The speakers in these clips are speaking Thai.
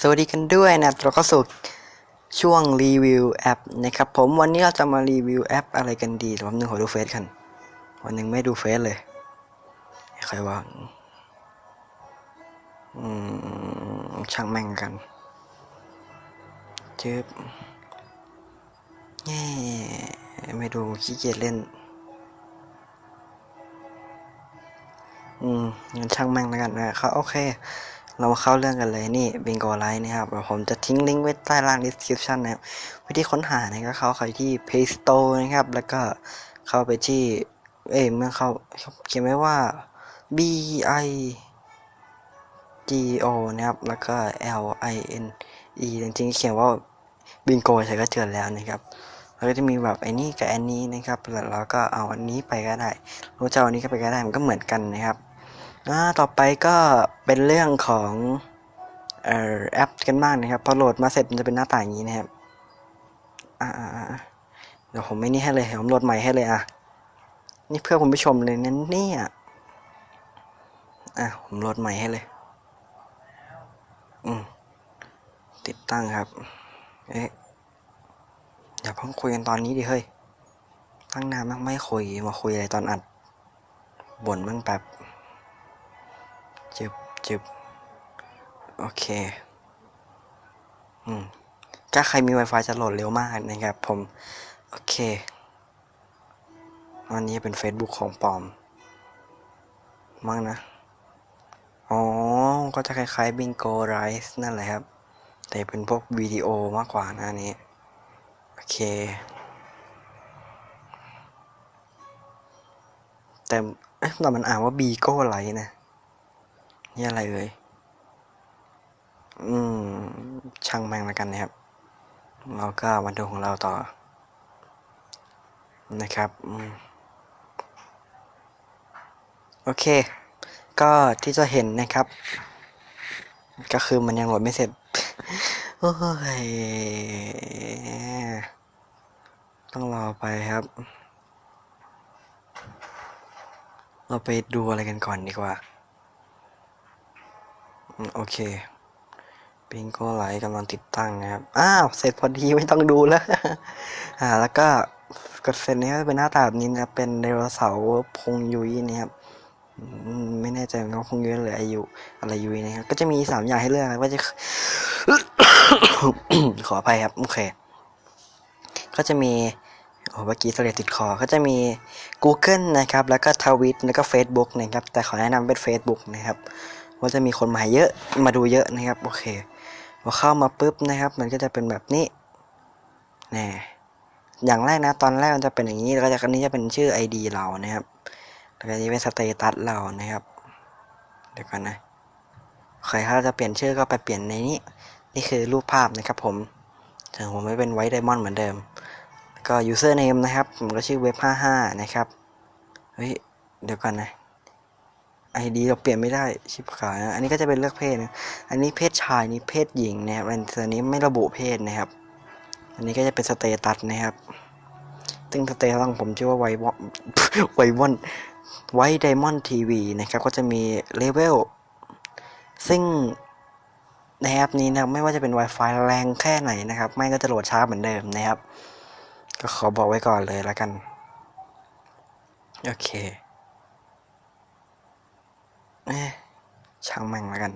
สวัสดีกันด้วยนะเราก็สู่ช่วงรีวิวแอปนะครับผมวันนี้เราจะมารีวิวแอปอะไรกันดีเดี๋ยวผมนึงขอดูเฟซกัน วันหนึ่งไม่ดูเฟซเลยใครว่าอืมช่างแม่งกันจึบแง่ไม่ดูขี้เกียจเล่น อืมงั้นช่างแม่งแล้วกันนะเขาโอเค เรามาเข้าเรื่องกันเลยนี่ Bingo Live นะครับผมจะทิ้งลิงก์ไว้ใต้ล่าง description นะครับวิธีค้นหานะครับเข้าไปที่ Play Store นะครับ แล้วก็เข้าไปที่ เอ้ยเมื่อเข้าเขียนไว้ว่า B I G O นะครับ แล้วก็ L I N E จริงๆเขียนว่า Bingo ใช้ก็เจอแล้วนะครับแล้วก็จะมีแบบไอ้นี่กับอันนี้นะครับแล้วเราก็เอาอันนี้ไปก็ได้รู้จะเอาอันนี้ก็ไปก็ได้มันก็เหมือนกันนะครับ อ่าต่อไปก็เป็นเรื่องของเอ่อแอปกันบ้างนะครับ พอโหลดมาเสร็จมันจะเป็นหน้าต่าอย่างนี้นะครับอ่าเดี๋ยวผมไม่นี่ให้เลยผมโหลดใหม่ให้เลยอะนี่เพื่อคุณผู้ชมเลยนะเนี่ยอะผมโหลดใหม่ให้เลย อืมติดตั้งครับ เอ๊ะอย่าเพิ่งคุยกันตอนนี้ดิเฮ้ย ตั้งนานมากไม่คุยมาคุยอะไรตอนอัดบ่นบ้างแป๊บ จึบโอเค อืมถ้าใครมี Wi-Fi จะโหลดเร็วมากนะครับผม โอเคอันนี้เป็น Facebook ของปลอมมั่งนะ อ๋อ ก็จะคล้ายๆ Bingo Rise นั่นแหละครับ แต่เป็นพวกวิดีโอมากกว่านะนี้ โอเค แต่เอ๊ะแต่มันอ่านว่า Bigo Rise นะ นี่อะไรเอ่ย อืม ช่างแม่งแล้วกันนะครับ เราก็วันดูของเราต่อ นะครับอโอเค ก็ที่จะเห็นนะครับ ก็คือมันยังโหลดไม่เสร็จ โอ้ย ต้องรอไปครับ เราไปดูอะไรกันก่อนดีกว่า โอเคปิงโก้ไลท์กำลังติดตั้งนะครับ อ้าว เสร็จพอดีไม่ต้องดูแล้ว อ่า แล้วก็กดเสร็จนี้ก็เป็นหน้าตาแบบนี้นะ เป็นไดโนเสาร์พงยุ้ยนะครับ ไม่แน่ใจว่าพงยุ้ยหรืออายุอะไรยุ้ยนะครับ ก็จะมีสามอย่างให้เลือกครับว่าจะ ขออภัยครับ โอเค ก็จะมีโอ้เมื่อกี้สเลติดคอ ก็จะมี Google นะครับ แล้วก็ทวิตแล้วก็ Facebook นะครับ แต่ขอแนะนำเป็น Facebook นะครับ ว่าจะมีคนมาเยอะมาดูเยอะนะครับโอเคพอเข้ามาปุ๊บนะครับ มันก็จะเป็นแบบนี้น่อย่างแรกนะ ตอนแรกมันจะเป็นอย่างนี้แล้วก็จากอันนี้จะเป็นชื่อ ID เรานะครับแล้วก็นี้เป็นสเตตัสเรานะครับเดี๋ยวก่อนนะใครถ้าจะเปลี่ยนชื่อก็ไปเปลี่ยนในนี้ นี่คือรูปภาพนะครับผมแต่ผมไม่เป็นไวท์ไดมอนด์เหมือนเดิมก็ username นะครับ ผมก็ชื่อเว็บ55นะครับ เฮ้ย เดี๋ยวก่อนนะ ไอดีเราเปลี่ยนไม่ได้ชิบขายนะอันนี้ก็จะเป็นเลือกเพศนะอันนี้เพศชายนี่เพศหญิงนะครับอันอันนี้ไม่ระบุเพศนะครับ อันนี้ก็จะเป็นสเตตัสนะครับซึ่งสเตตัสของผมชื่อว่าไววอนไววอนไวไดมอนด์ทีวีนะครับ ก็จะมีเลเวลซึ่งในแอปนี้นะไม่ว่าจะเป็น Wi-Fi แรงแค่ไหนนะครับ ไม่ก็จะโหลดช้าเหมือนเดิมนะครับ ก็ขอบอกไว้ก่อนเลยแล้วกัน โอเค ช่างแม่งแล้วกัน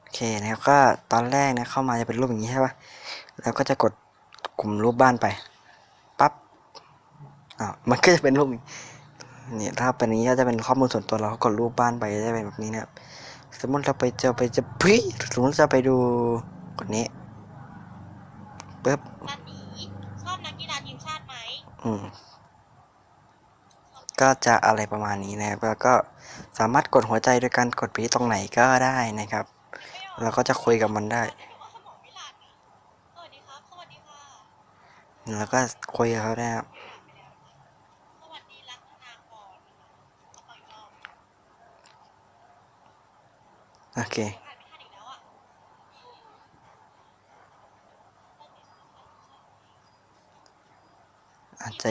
โอเคนะครับก็ตอนแรกนะเข้ามาจะเป็นรูปอย่างนี้ใช่ปะแล้วก็จะกดกลุ่มรูปบ้านไปปั๊บอ่าวมันก็จะเป็นรูปนี้เนี่ยถ้าเป็นอย่างนี้ก็จะเป็นข้อมูลส่วนตัวเราก็กดรูปบ้านไปจะเป็นแบบนี้นะครับสมมติเราไปเจอไปจะพี่สมมติจะไปดูกดนี้ปึ๊บตาตีชอบนักกีฬาทีมชาติไหมอืม ก็จะอะไรประมาณนี้นะครับแล้วก็สามารถกดหัวใจโดยการกดไปที่ตรงไหนก็ได้นะครับ เราก็จะคุยกับมันได้แล้วก็คุยกับเขาได้ครับโอเคอานไม่ทันอีกแล้วอะอาจจะ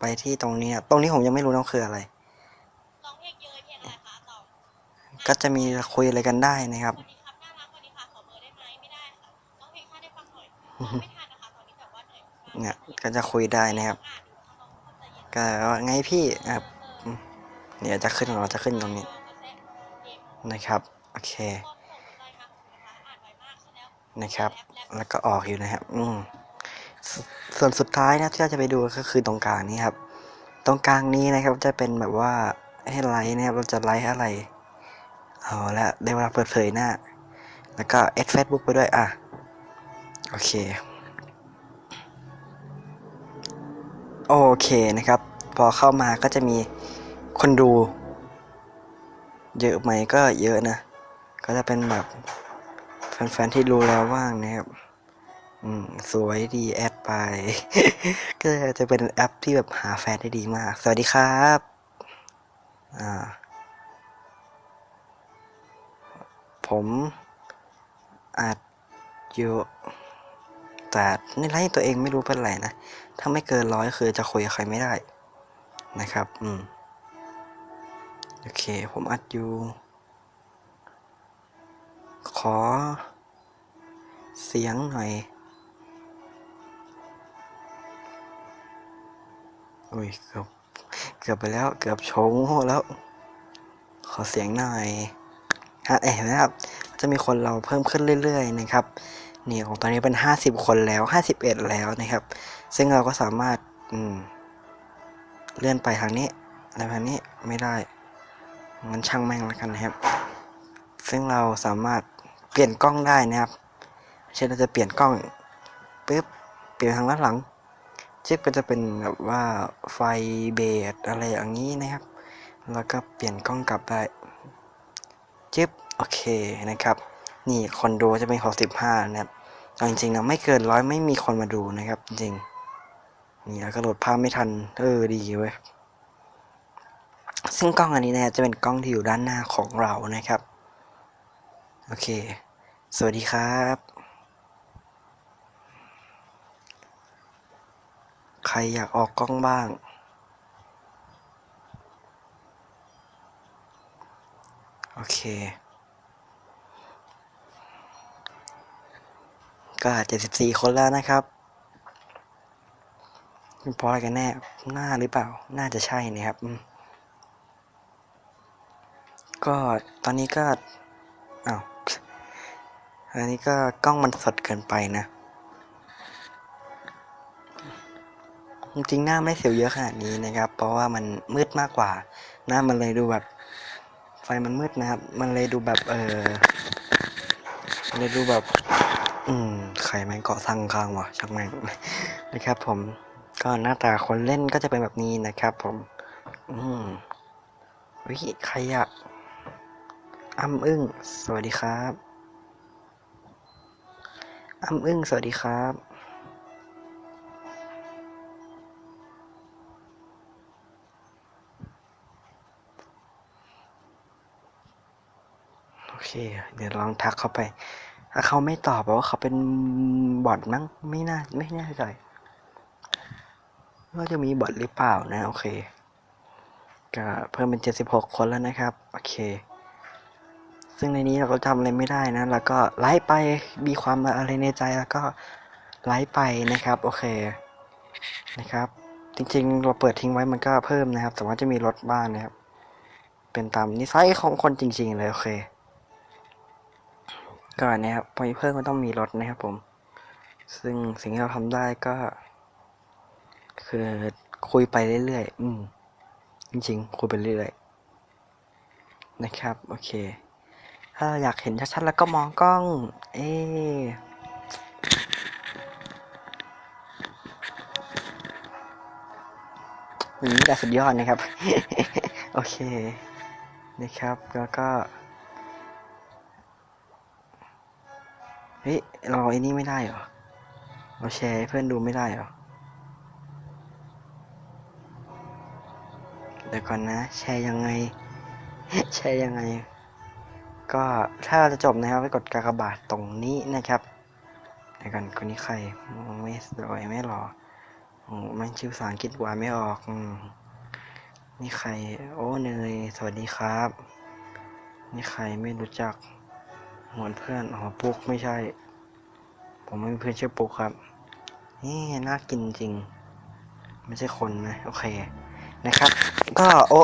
ไปที่ตรงนี้นะตรงนี้ผมยังไม่รู้นะว่าคืออะไรร้องเพลงเยอะเพลงอะไรคะตอบก็จะมีคุยอะไรกันได้นะครับสวัสดีครับน่ารักสวัสดีค่ะขอเบอร์ได้ไหมไม่ได้ค่ะร้องเพลงชาติได้ฟังหน่อยร้องไม่ทันนะคะตอนนี้แต่ว่าเหนื่อยมากเนี่ยก็จะคุยได้นะครับอ่านดูนะคะน้องเข้าใจเย็นก็ว่าไงพี่นะครับเดี๋ยวจะขึ้นเราจะขึ้นตรงนี้ นะครับ โอเค นะครับ แล้วก็ออกอยู่นะครับ อืม ส่วนสุดท้ายนะที่เราจะไปดูก็คือตรงกลางนี้ครับ ตรงกลางนี้นะครับจะเป็นแบบว่าให้ไลค์นะครับเราจะไลค์อะไรเอาละได้เวลาเปิดเผยหน้า แล้วก็เอดเฟซบุ๊กไปด้วยอะ โอเค โอเคนะครับ พอเข้ามาก็จะมีคนดู เยอะไหมก็เยอะนะ ก็จะเป็นแบบแฟนๆที่รู้แล้วว่างนะครับ อืม สวยดีแอดไป ก็จะเป็นแอปที่แบบหาแฟนได้ดีมาก สวัสดีครับ อ่า ผมอาจอยู่แต่ในไลฟ์ตัวเองไม่รู้เป็นไรนะ ถ้าไม่เกินร้อยคือจะคุยกับใครไม่ได้ นะครับ อืม โอเค ผมอัดอยู่ ขอ เสียงหน่อย อุ้ยเกือบเกือบไปแล้วเกือบโชงโง่แล้ว ขอเสียงหน่อยฮะเห็นไหมครับ จะมีคนเราเพิ่มขึ้นเรื่อย ๆ นะครับนี่ของตอนนี้เป็นห้าสิบคนแล้วห้าสิบเอ็ดแล้วนะครับ ซึ่งเราก็สามารถอืมเลื่อนไปทางนี้แล้วทางนี้ไม่ได้งั้นช่างแม่งแล้วกันนะครับ ซึ่งเราสามารถเปลี่ยนกล้องได้นะครับ เช่นเราจะเปลี่ยนกล้องปุ๊บเปลี่ยนทางด้านหลัง จิ๊บก็จะเป็นแบบว่าไฟเบสอะไรอย่างนี้นะครับ แล้วก็เปลี่ยนกล้องกลับได้จิ๊บโอเคนะครับ นี่คอนโดจะเป็นหกสิบห้านะครับจริงๆนะไม่เกินร้อยไม่มีคนมาดูนะครับ จริงๆนี่แล้วก็โหลดภาพไม่ทัน เออดีเว้ยซึ่งกล้องอันนี้นะจะเป็นกล้องที่อยู่ด้านหน้าของเรานะครับ โอเค สวัสดีครับ ใครอยากออกกล้องบ้าง โอเค ก็เจ็ดสิบสี่คนแล้วนะครับเพราะอะไรกันแน่ หน้าหรือเปล่า น่าจะใช่นะครับ ก็ตอนนี้ก็อ้าวอันนี้ก็กล้องมันสดเกินไปนะ จริงหน้าไม่เสียวเยอะขนาดนี้นะครับ เพราะว่ามันมืดมากกว่า หน้ามันเลยดูแบบ ไฟมันมืดนะครับ มันเลยดูแบบเออมันเลยดูแบบ อืมใครแมงเกาะสั่งข้างวะช่างแมงนะครับ ผมก็หน้าตาคนเล่นก็จะเป็นแบบนี้นะครับ ผม อืมวิใครอะอ้ำอึ้ง สวัสดีครับอ้ำอึ้ง สวัสดีครับ เดี๋ยวลองทักเขาไป ถ้าเขาไม่ตอบแปลว่าเขาเป็นบอทมั้งไม่น่าไม่แน่ใจว่าจะมีบอทหรือเปล่านะโอเคก็เพิ่มเป็นเจ็ดสิบหกคนแล้วนะครับ โอเค ซึ่งในนี้เราก็ทำอะไรไม่ได้นะ แล้วก็ไลฟ์ไปมีความอะไรในใจแล้วก็ไลฟ์ไปนะครับ โอเคนะครับ จริงๆ เราเปิดทิ้งไว้มันก็เพิ่มนะครับ แต่ว่าจะมีลดบ้างนะครับ เป็นตามนิสัยของคนจริง ๆ เลย โอเค ก็นนะครับพอมีเพิ่มก็ต้องมีลดนะครับผม ซึ่งสิ่งที่เราทำได้ก็ คือคุยไปเรื่อยๆ อืม จริงๆ คุยไปเรื่อยๆ นะครับ โอเค ถ้าเราอยากเห็นชัดๆ แล้วก็มองกล้อง เอ๊ะอย่างนี้ก็สุดยอดนะครับ โอเค นะครับ แล้วก็ เฮ้ย เราไอ้นี่ไม่ได้เหรอ เราแชร์เพื่อนดูไม่ได้เหรอ เดี๋ยวก่อนนะ แชร์ยังไง แชร์ยังไง ก็ถ้าเราจะจบนะครับไปกดกากบาทตรงนี้นะครับเดี๋ยวก่อนคนนี้ใครไม่สวยไม่หล่อมันชื่อภาษาอังกฤษวานไม่ออกนี่ใคร โอ้เนย สวัสดีครับ นี่ใครไม่รู้จัก เหมือนเพื่อนอ๋อปุ๊กไม่ใช่ ผมไม่มีเพื่อนชื่อปุ๊กครับ นี่น่ากินจริง ไม่ใช่คนนะ โอเค นะครับ ก็โอ้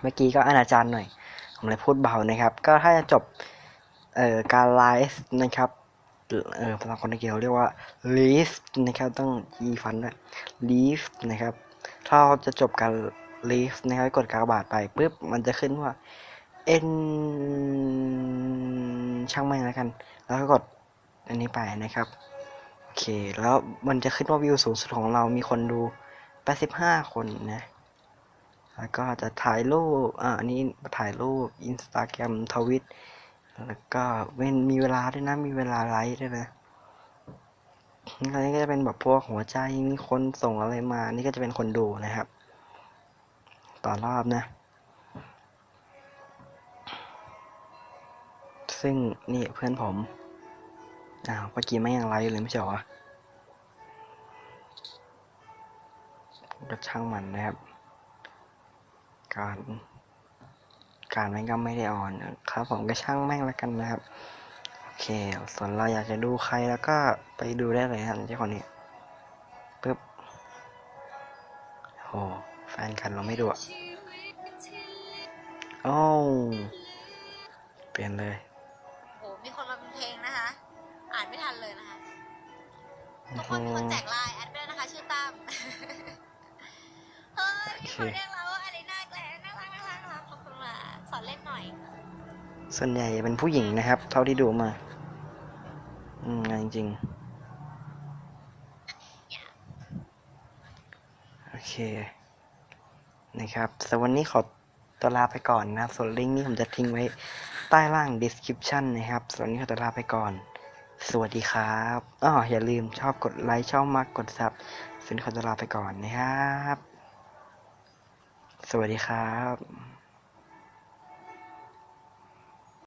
เมื่อกี้ก็อนาจารหน่อย ผมเลยพูดเบานะครับ ก็ถ้าจะจบ เอ่อ การไลฟ์นะครับเออภาษาคนอังกฤษเขาเรียกว่า live นะครับต้องยีฟันด้วย live นะครับ ถ้าเราจะจบการ live นะครับกดกากบาทไปปุ๊บมันจะขึ้นว่า n ช่างแม่งแล้วกัน แล้วก็กดอันนี้ไปนะครับ โอเค แล้วมันจะขึ้นว่าวิวสูงสุดของเรามีคนดู 85 คนนะ แล้วก็จะถ่ายรูป อ่า อันนี้ถ่ายรูปอินสตาแกรมทวิต แล้วก็เว้นมีเวลาด้วยนะ มีเวลาไลฟ์ด้วยนะอันนี้ก็จะเป็นแบบพวกหัวใจมีคนส่งอะไรมา นี่ก็จะเป็นคนดูนะครับ ต่อรอบนะ ซึ่งนี่เพื่อนผม อ้าวเมื่อกี้ไม่ยังไลฟ์เลยไม่ใช่เหรอวะก็ช่างมันนะครับ การ การแม่งก็ไม่ได้ออนครับผมก็ช่างแม่งแล้วกันนะครับ โอเค ส่วนเราอยากจะดูใครแล้วก็ไปดูได้เลยครับที่คนนี้ปึ๊บโอ้แฟนกันเราไม่ดูอะโอ้เปลี่ยนเลย ไม่ทันเลยนะคะ ทุกคโอ้นมีคนแจกไลน์แอดไปด้วยนะคะ ชื่อตั้ม เฮ้ยมีคนเรียกเราว่าอะไรน่าแกล้งน่ารักน่ารักน่ารักขอบคุณมาสอนเล่นหน่อย ส่วนใหญ่เป็นผู้หญิงนะครับ เท่าที่ดูมา อืมจริงๆ โอเค นะครับสำหรับวันนี้ขอตัวลาไปก่อนนะครับส่วนลิงก์นี้ผมจะทิ้งไว้ใต้ล่าง description นะครับส่วนวันนี้ขอตัวลาไปก่อน สวัสดีครับอ๋ออย่าลืมชอบกดไลค์ชอบมากกดซับส่วนวันนี้ขอตัวลาไปก่อนนะครับ สวัสดีครับ